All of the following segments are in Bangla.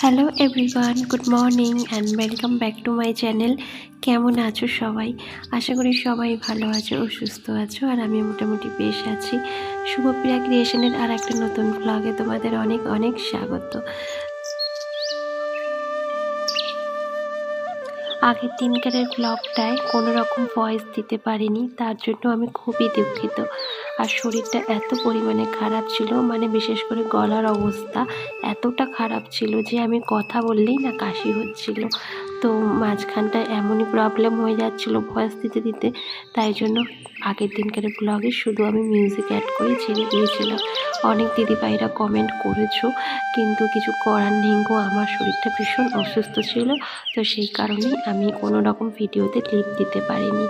Hello everyone good morning and welcome back to my channel কেমন আছো সবাই? আশা করি সবাই ভালো আছো ও সুস্থ আছো আর আমি মোটামুটি বেশ আছি। শুভপ্রিয়া ক্রিয়েশনের আর একটা নতুন ব্লগে তোমাদের অনেক অনেক স্বাগত। আগের দিনকারের ব্লগটায় কোনো রকম ভয়েস দিতে পারিনি, তার জন্য আমি খুবই দুঃখিত। আর শরীরটা এত পরিমাণে খারাপ ছিল মানে বিশেষ করে গলার অবস্থা এতটা খারাপ ছিল যে আমি কথা বললেই না কাশি হচ্ছিল। তো মাঝখানটা এমনই প্রবলেম হয়ে যাচ্ছিল ভয়েস দিতে দিতে, তাই জন্য আগের দিনকার ব্লগে শুধু আমি মিউজিক অ্যাড করে ছেড়ে দিয়েছিলাম। অনেক দিদিভাইরা কমেন্ট করেছ, কিন্তু কিছু করার নেই গো, আমার শরীরটা ভীষণ অসুস্থ ছিল, তো সেই কারণেই আমি কোনো রকম ভিডিওতে ক্লিপ দিতে পারিনি।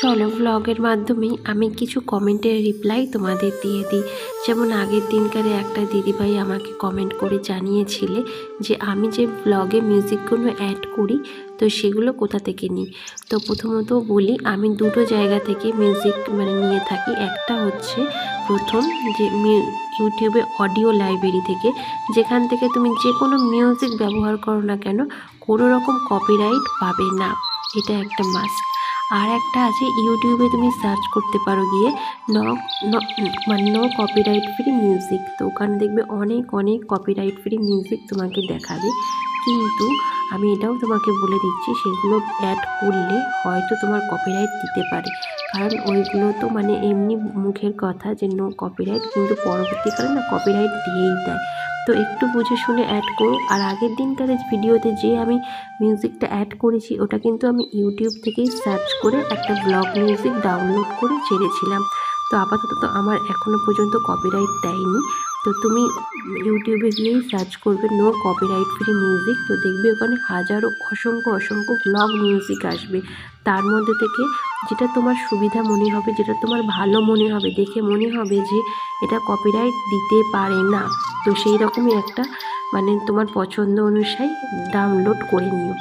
চলো ব্লগের মাধ্যমেই আমি কিছু কমেন্টের রিপ্লাই তোমাদের দিয়ে দিই। যেমন আগের দিনকারে একটা দিদিভাই আমাকে কমেন্ট করে জানিয়েছিলে যে, আমি যে ব্লগে মিউজিকগুলো অ্যাড করি, তো সেগুলো কোথা থেকে নিই? তো প্রথমত বলি, আমি দুটো জায়গা থেকে মিউজিক মানে নিয়ে থাকি। একটা হচ্ছে প্রথম যে ইউটিউবে অডিও লাইব্রেরি থেকে, যেখান থেকে তুমি যে কোনো মিউজিক ব্যবহার করো না কেন, কোনো রকম কপিরাইট পাবে না। এটা একটা মাস্ট আর একটা আছে, ইউটিউবে তুমি সার্চ করতে পারো গিয়ে ন মানে নো কপিরাইট ফ্রি মিউজিক তো ওখানে দেখবে অনেক অনেক কপিরাইট ফ্রি মিউজিক তোমাকে দেখাবে। কিন্তু আমি এটাও তোমাকে বলে দিচ্ছি, সেগুলো অ্যাড করলে হয়তো তোমার কপিরাইট দিতে পারে। কারণ ওইগুলো তো মানে এমনি মুখের কথা যে নো কপিরাইট কিন্তু পরবর্তীকালে না কপিরাইট দিয়েই দেয়। তো একটু বুঝে শুনে অ্যাড করো। আর আগের দিনকার ভিডিওতে যে আমি মিউজিকটা অ্যাড করেছি, ওটা কিন্তু আমি ইউটিউব থেকেই সার্চ করে একটা ব্লগ মিউজিক ডাউনলোড করে ছেড়েছিলাম তো আপাতত আমার এখনও পর্যন্ত কপিরাইট দেয়নি। তো তুমি ইউটিউবে গিয়েই সার্চ করবে নো কপিরাইট ফ্রি মিউজিক তো দেখবে ওখানে হাজারো অসংখ্য অসংখ্য ব্লগ মিউজিক আসবে। তার মধ্যে থেকে যেটা তোমার সুবিধা মনে হবে, যেটা তোমার ভালো মনে হবে, দেখে মনে হবে যে এটা কপিরাইট দিতে পারে না, তো সেই রকমই একটা মানে তোমার পছন্দ অনুযায়ী ডাউনলোড করে নিও।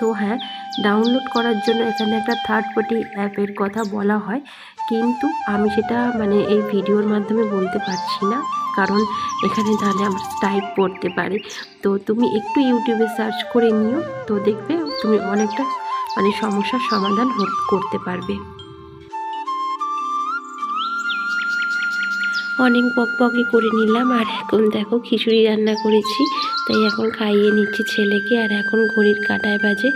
তো হ্যাঁ ডাউনলোড করার জন্য এখানে একটা থার্ড পার্টি অ্যাপের কথা বলা হয়। কিন্তু আমি সেটা মানে এই ভিডিওর মাধ্যমে বলতে পারছি না। কারণ এখানে তাহলে আমার স্টাইপ পড়তে পারে। তো তুমি একটু ইউটিউবে সার্চ করে নিও, তো দেখবে তুমি অনেকটা মানে সমস্যার সমাধান করতে পারবে। অনেক পক বকবকি করে নিলাম, আর এখন দেখো খিচুড়ি রান্না করেছি। তাই এখন খাইয়ে নিচ্ছি ছেলেকে আর এখন ঘড়ির কাটায় বাজে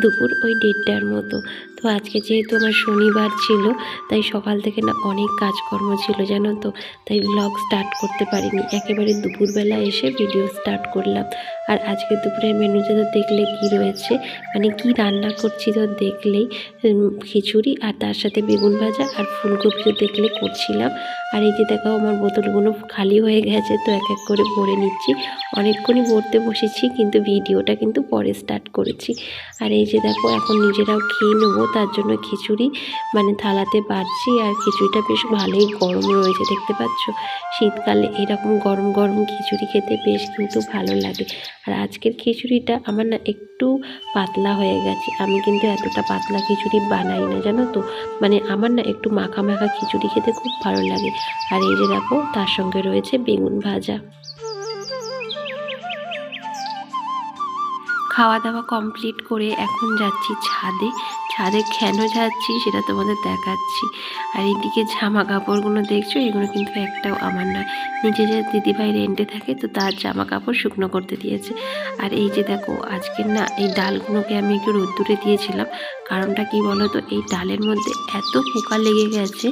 দুপুর ওই দেড়টার মতো। তো আজকে যেহেতু আমার শনিবার ছিল, তাই সকাল থেকে না অনেক কাজকর্ম ছিল, জানো তো? তাই ব্লগ স্টার্ট করতে পারিনি। একেবারে দুপুরবেলা এসে ভিডিও স্টার্ট করলাম। আর আজকে দুপুরের মেনুতে তো দেখলে কি রয়েছে? মানে কি রান্না করছি তো দেখলেই খিচুড়ি আর তার সাথে বেগুন ভাজা আর ফুলকপিও দেখলে করছিলাম। আর এই যে দেখো, আমার বোতলগুলো খালি হয়ে গেছে, তো এক এক করে ভরে নিচ্ছি। অনেকক্ষণই ভরতে বসেছি, কিন্তু ভিডিওটা কিন্তু পরে স্টার্ট করেছি। আর এই যে দেখো, এখন নিজেরাও খেয়ে নেব তার জন্য খিচুড়ি মানে থালাতে বাড়ছি আর খিচুড়িটা বেশ ভালোই গরম রয়েছে, দেখতে পাচ্ছ? শীতকালে এরকম গরম গরম খিচুড়ি খেতে বেশ কিন্তু ভালো লাগে। আর আজকের খিচুড়িটা আমার না একটু পাতলা হয়ে গেছে, আমি কিন্তু এতটা পাতলা খিচুড়ি বানাই না, জানো তো? মানে আমার না একটু মাখা মাখা খিচুড়ি খেতে খুব ভালো লাগে। আর এই যে দেখো, তার সঙ্গে রয়েছে বেগুন ভাজা। খাওয়া দাওয়া কমপ্লিট করে এখন যাচ্ছি ছাদে। ছাদে কেন যাচ্ছি সেটা তোমাদের দেখাচ্ছি। আর এইদিকে জামা কাপড়গুলো দেখছ? এগুলো কিন্তু একটাও আমার নয়। নিজে যে দিদিভাই রেন্টে থাকে, তো তার জামা কাপড় শুকনো করতে দিয়েছে। আর এই যে দেখো আজকের না এই ডালগুলোকে আমি একটু রোদ্দুরে দিয়েছিলাম। কারণটা কি বলো তো এই ডালের মধ্যে এত পোকা লেগে গেছে।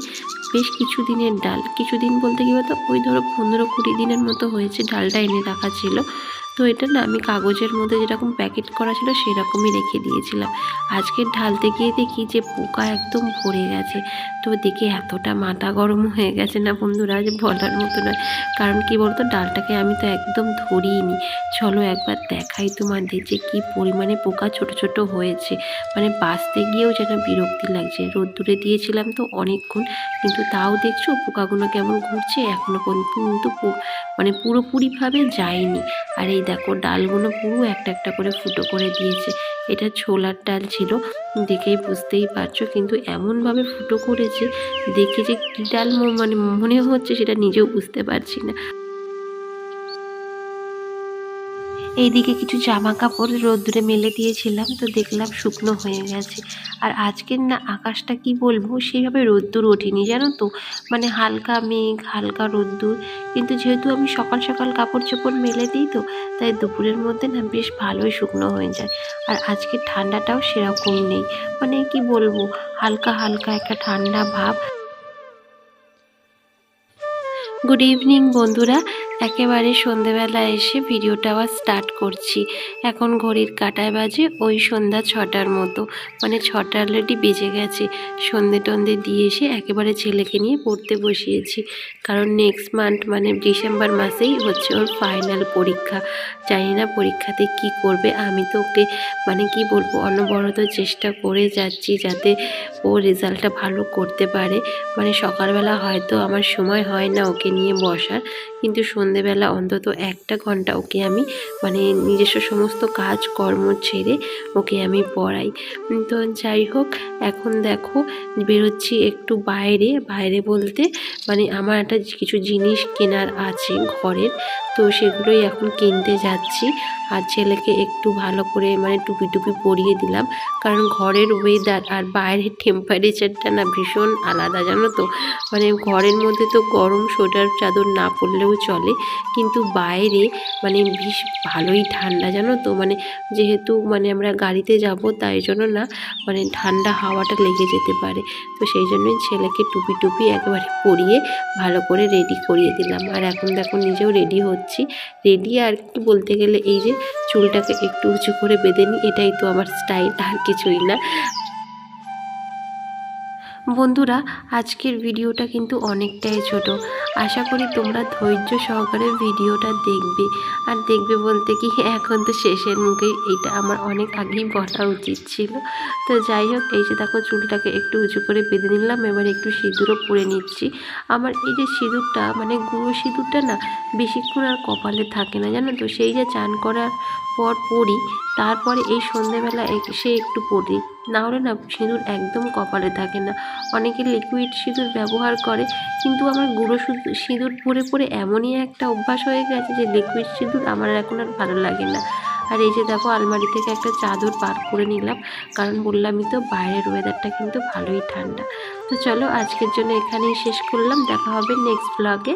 বেশ কিছু দিনের ডাল। কিছুদিন বলতে কি বলতো? ওই ধরো পনেরো কুড়ি দিনের মতো হয়েছে, ডালটা এনে রাখা ছিল। তো এটা না আমি কাগজের মধ্যে যেরকম প্যাকেট করা ছিল সেরকমই রেখে দিয়েছিলাম। আজকে ঢালতে গিয়ে দেখি যে পোকা একদম ভরে গেছে। তো দেখে এতটা মাথা গরম হয়ে গেছে না বন্ধুরা যে বলার মতো নয়। কারণ কি বলতো, ডালটাকে আমি তো একদম ধরিনি। চলো একবার দেখাই তোমাদের যে কি পরিমাণে পোকা ছোট ছোট হয়েছে। মানে বাঁচতে গিয়েও যেন বিরক্তি লাগছে। রোদ্দুরে দিয়েছিলাম তো অনেকক্ষণ, কিন্তু তাও দেখছ পোকাগুলো কেমন ঘুরছে। এখনও পর্যন্ত কিন্তু মানে পুরোপুরিভাবে যায়নি। আর এই দেখো, ডালগুলো পুরো একটা একটা করে ফুটো করে দিয়েছে। এটা ছোলার ডাল ছিল, দেখেই বুঝতেই পারছ। কিন্তু এমনভাবে ফুটো করেছে, দেখে যে কী ডাল মানে মনে হচ্ছে সেটা নিজেও বুঝতে পারছি না। এইদিকে কিছু জামা কাপড় রোদ্দুরে মেলে দিয়েছিলাম, তো দেখলাম শুকনো হয়ে গেছে। আর আজকের না আকাশটা কি বলব সেইভাবে রোদ্দুর ওঠেনি, জানো তো? মানে হালকা মেঘ, হালকা রোদ্দুর। কিন্তু যেহেতু আমি সকাল সকাল কাপড় চোপড় মেলে দিই তো, তাই দুপুরের মধ্যে না বেশ ভালোই শুকনো হয়ে যায়। আর আজকে ঠান্ডাটাও সেরকম নেই। মানে কি বলব, হালকা হালকা একটা ঠান্ডা ভাব। গুড ইভিনিং বন্ধুরা একেবারে সন্ধেবেলা এসে ভিডিওটা আবার স্টার্ট করছি। এখন ঘড়ির কাটায় বাজে ওই সন্ধ্যা ছটার মতো। মানে ছটা অলরেডি বেজে গেছে। সন্ধে টন্ধে দিয়ে এসে একেবারে ছেলেকে নিয়ে পড়তে বসিয়েছি। কারণ নেক্সট মান্থ মানে ডিসেম্বর মাসেই হচ্ছে ওর ফাইনাল পরীক্ষা। জানি না পরীক্ষাতে কি করবে। আমি তো ওকে মানে কি বলব, অনবরত চেষ্টা করে যাচ্ছি যাতে ও রেজাল্টটা ভালো করতে পারে। মানে সকালবেলা হয়তো আমার সময় হয় না ওকে নিয়ে বসার। কিন্তু সন্ধেবেলা অন্তত একটা ঘণ্টা ওকে আমি মানে নিজস্ব সমস্ত কাজ কর্ম ছেড়ে ওকে আমি পড়াই। তো যাই হোক, এখন দেখো বেরোচ্ছি একটু বাইরে। বাইরে বলতে মানে আমার একটা কিছু জিনিস কেনার আছে ঘরের। তো সেগুলোই এখন কিনতে যাচ্ছি। আর ছেলেকে একটু ভালো করে মানে টুপি টুপি পরিয়ে দিলাম। কারণ ঘরের ওয়েদার আর বাইরের টেম্পারেচারটা না ভীষণ আলাদা, জানো তো? মানে ঘরের মধ্যে তো গরম সোয়েটার চাদর না পরলেও চলে। কিন্তু বাইরে মানে ভীষ ভালোই ঠান্ডা, জানো তো? মানে যেহেতু মানে আমরা গাড়িতে যাব, তাই জন্য না মানে ঠান্ডা হাওয়াটা লেগে যেতে পারে। তো সেই জন্যই ছেলেকে টুপি টুপি একেবারে পরিয়ে ভালো করে রেডি করিয়ে দিলাম। আর এখন দেখো নিজেও রেডি হচ্ছি। রেডি আর কি বলতে গেলে এই যে চুলটাকে একটু উঁচু করে বেঁধে নিই এটাই তো আমার স্টাইল আর কিছুই না। বন্ধুরা, আজকের ভিডিওটা কিন্তু অনেকটাই ছোট। আশা করি তোমরা ধৈর্য সহকারে ভিডিওটা দেখবে। আর দেখবে বলতে কি, এখন তো শেষের মুখেই এইটা আমার অনেক আগেই বলা উচিত ছিল। তো যাই হোক, এই যে দেখো, চুলটাকে একটু উঁচু করে বেঁধে নিলাম, এবার একটু সিঁদুরও পরে নিচ্ছি। আমার এই যে সিঁদুরটা মানে গুঁড়ো সিঁদুরটা না, বেশিক্ষণ আর কপালে থাকে না, জানো তো? সেই যে চান করার পর পরি, তারপরে এই সন্ধেবেলা এসে একটু পরি। না হলে না সিঁদুর একদম কপালে থাকে না। অনেকে লিকুইড সিঁদুর ব্যবহার করে, কিন্তু আমার গুঁড়ো সিঁদুর সিঁদুর পরে পরে এমনই একটা অভ্যাস হয়ে গেছে যে লিকুইড সিঁদুর আমার এখন আর ভালো লাগে না। আর এই যে দেখো আলমারি থেকে একটা চাদর বার করে নিলাম, কারণ বললামই তো বাইরের ওয়েদারটা কিন্তু ভালোই ঠান্ডা। তো চলো আজকের জন্য এখানেই শেষ করলাম, দেখা হবে নেক্সট ব্লগে